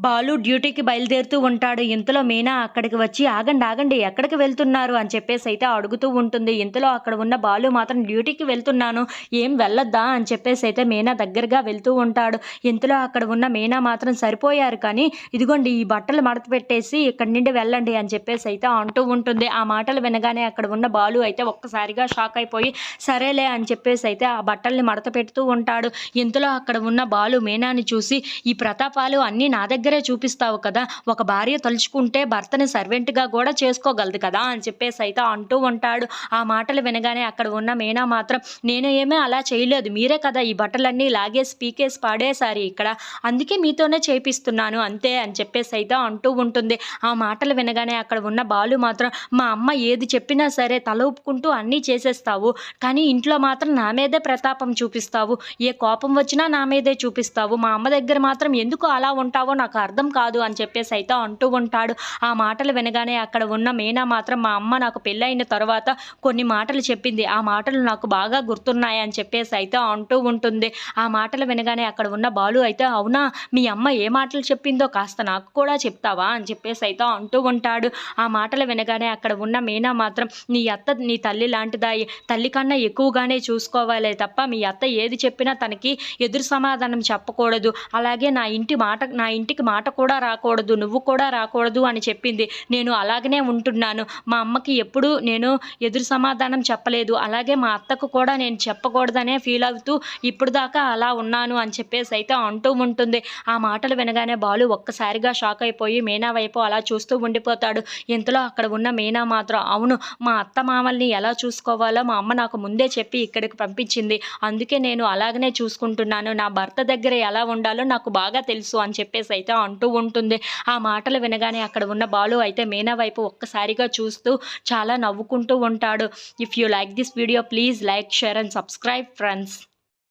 బాలు డ్యూటీకి బయలుదేరుతూ ఉంటాడు. ఇంతలో మీనా అక్కడికి వచ్చి ఆగండి ఆగండి ఎక్కడికి వెళ్తున్నారు? అని చెప్పేసి అయితే అడుగుతూ ఉంటుంది. ఇంతలో అక్కడ ఉన్న బాలు మాత్రం డ్యూటీకి వెళ్తున్నాను ఏం వెళ్ళొద్దా? అని చెప్పేసి అయితే మీనా దగ్గరగా వెళ్తూ ఉంటాడు. ఇంతలో అక్కడ ఉన్న మీనా మాత్రం సరిపోయారు కానీ ఇదిగోండి ఈ బట్టలు మడత పెట్టేసి ఇక్కడి నుండి వెళ్ళండి అని చెప్పేసి అయితే అంటూ ఉంటుంది. ఆ మాటలు వినగానే అక్కడ ఉన్న బాలు అయితే ఒక్కసారిగా షాక్ అయిపోయి సరేలే అని చెప్పేసి అయితే ఆ బట్టల్ని మడత పెడుతూ ఉంటాడు. ఇంతలో అక్కడ ఉన్న బాలు మీనాని చూసి ఈ ప్రతాపాలు అన్నీ నా దగ్గర చూపిస్తావు కదా. ఒక భార్య తలుచుకుంటే భర్తని సర్వెంట్గా కూడా చేసుకోగలదు కదా అని చెప్పేసి అయితే అంటూ ఉంటాడు. ఆ మాటలు వినగానే అక్కడ ఉన్న మీనా మాత్రం నేను ఏమీ అలా చేయలేదు. మీరే కదా ఈ బట్టలన్నీ లాగేసి పీకేసి పాడేసారి ఇక్కడ. అందుకే మీతోనే చేపిస్తున్నాను అంతే అని చెప్పేసి అయితే అంటూ ఉంటుంది. ఆ మాటలు వినగానే అక్కడ ఉన్న బాలు మాత్రం మా అమ్మ ఏది చెప్పినా సరే తల ఊపుకుంటూ అన్నీ చేసేస్తావు. కానీ ఇంట్లో మాత్రం నా మీదే ప్రతాపం చూపిస్తావు. ఏ కోపం వచ్చినా నా మీదే చూపిస్తావు. మా అమ్మ దగ్గర మాత్రం ఎందుకు అలా ఉంటావో నాకు నాకు అర్థం కాదు అని చెప్పేసి అయితే అంటూ ఉంటాడు. ఆ మాటలు వినగానే అక్కడ ఉన్న మీనా మాత్రం మా అమ్మ నాకు పెళ్ళైన తర్వాత కొన్ని మాటలు చెప్పింది. ఆ మాటలు నాకు బాగా గుర్తున్నాయి అని చెప్పేసి అయితే అంటూ ఉంటుంది. ఆ మాటలు వినగానే అక్కడ ఉన్న బాలు అయితే అవునా? మీ అమ్మ ఏ మాటలు చెప్పిందో కాస్త నాకు కూడా చెప్తావా? అని చెప్పేసి అయితే అంటూ ఉంటాడు. ఆ మాటలు వినగానే అక్కడ ఉన్న మీనా మాత్రం నీ అత్త నీ తల్లి లాంటిదాయి. తల్లి కన్నా ఎక్కువగానే చూసుకోవాలి తప్ప మీ అత్త ఏది చెప్పినా తనకి ఎదురు సమాధానం చెప్పకూడదు. అలాగే నా ఇంటి మాట నా ఇంటికి మాట కూడా రాకూడదు నువ్వు కూడా రాకూడదు అని చెప్పింది. నేను అలాగనే ఉంటున్నాను. మా అమ్మకి ఎప్పుడూ నేను ఎదురు సమాధానం చెప్పలేదు. అలాగే మా అత్తకు కూడా నేను చెప్పకూడదనే ఫీల్ అవుతూ ఇప్పుడు దాకా అలా ఉన్నాను అని చెప్పేసి అయితే అంటూ ఉంటుంది. ఆ మాటలు వినగానే బాలు ఒక్కసారిగా షాక్ అయిపోయి మీనా వైపు అలా చూస్తూ ఉండిపోతాడు. ఇంతలో అక్కడ ఉన్న మీనా మాత్రం అవును మా అత్త మామల్ని ఎలా చూసుకోవాలో మా అమ్మ నాకు ముందే చెప్పి ఇక్కడికి పంపించింది. అందుకే నేను అలాగనే చూసుకుంటున్నాను. నా భర్త దగ్గర ఎలా ఉండాలో నాకు బాగా తెలుసు అని చెప్పేసి అయితే అంటూ ఉంటుంది. ఆ మాటలు వినగానే అక్కడ ఉన్న బాలు అయితే మీనా వైపు ఒక్కసారిగా చూస్తూ చాలా నవ్వుకుంటూ ఉంటాడు. If you like this video please like share and subscribe friends